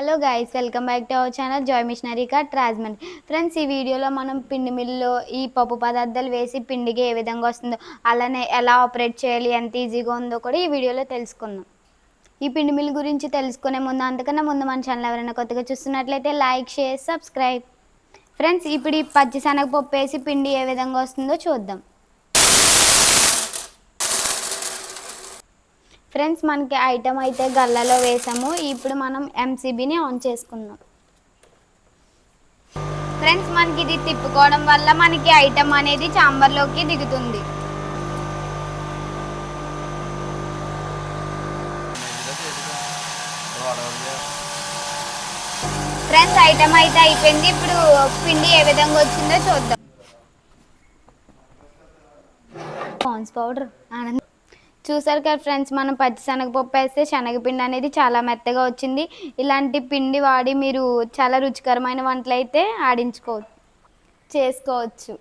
Hello guys welcome back to our channel joy missionary cut Rajahmundry friends ఈ వీడియోలో మనం పిండి మిల్లులో ఈ పప్పు పదార్థాలు వేసి పిండికి ఏ విధంగా వస్తుందో అలానే ఎలా ఆపరేట్ చేయాలి ఎంత ఈజీగా ఉందో కూడా ఈ వీడియోలో తెలుసుకుందాం. ఈ పిండి మిల్ గురించి తెలుసుకునే ముందు అంతకన్నా ముందు మన ఛానల్ ఎవరైనా కొత్తగా చూస్తున్నట్లయితే లైక్ షేర్ సబ్స్క్రైబ్ ఫ్రెండ్స్ ఇప్పుడు ఈ పచ్చిశనగ పప్పు వేసి పిండి ఏ విధంగా వస్తుందో చూద్దాం. ఫ్రెండ్స్ మనకి ఐటమ్ అయితే గల్లలో వేసాము. ఇప్పుడు మనం ఎంసీబీని ఆన్ చేసుకుందాం. ఫ్రెండ్స్ మనకి ఇది తిప్పుకోవడం వల్ల మనకి ఐటమ్ అనేది చాంబర్లోకి దిగుతుంది. ఫ్రెండ్స్ ఐటమ్ అయితే అయిపోయింది. ఇప్పుడు పిండి ఏ విధంగా వచ్చిందో చూద్దాం. పాన్స్ పౌడర్ ఆనందం చూసారు కదా ఫ్రెండ్స్ మనం పచ్చి శనగపప్పు వేస్తే శనగపిండి అనేది చాలా మెత్తగా వచ్చింది. ఇలాంటి పిండి వాడి మీరు చాలా రుచికరమైన వంటలు అయితే ఆడించుకో చేసుకోవచ్చు.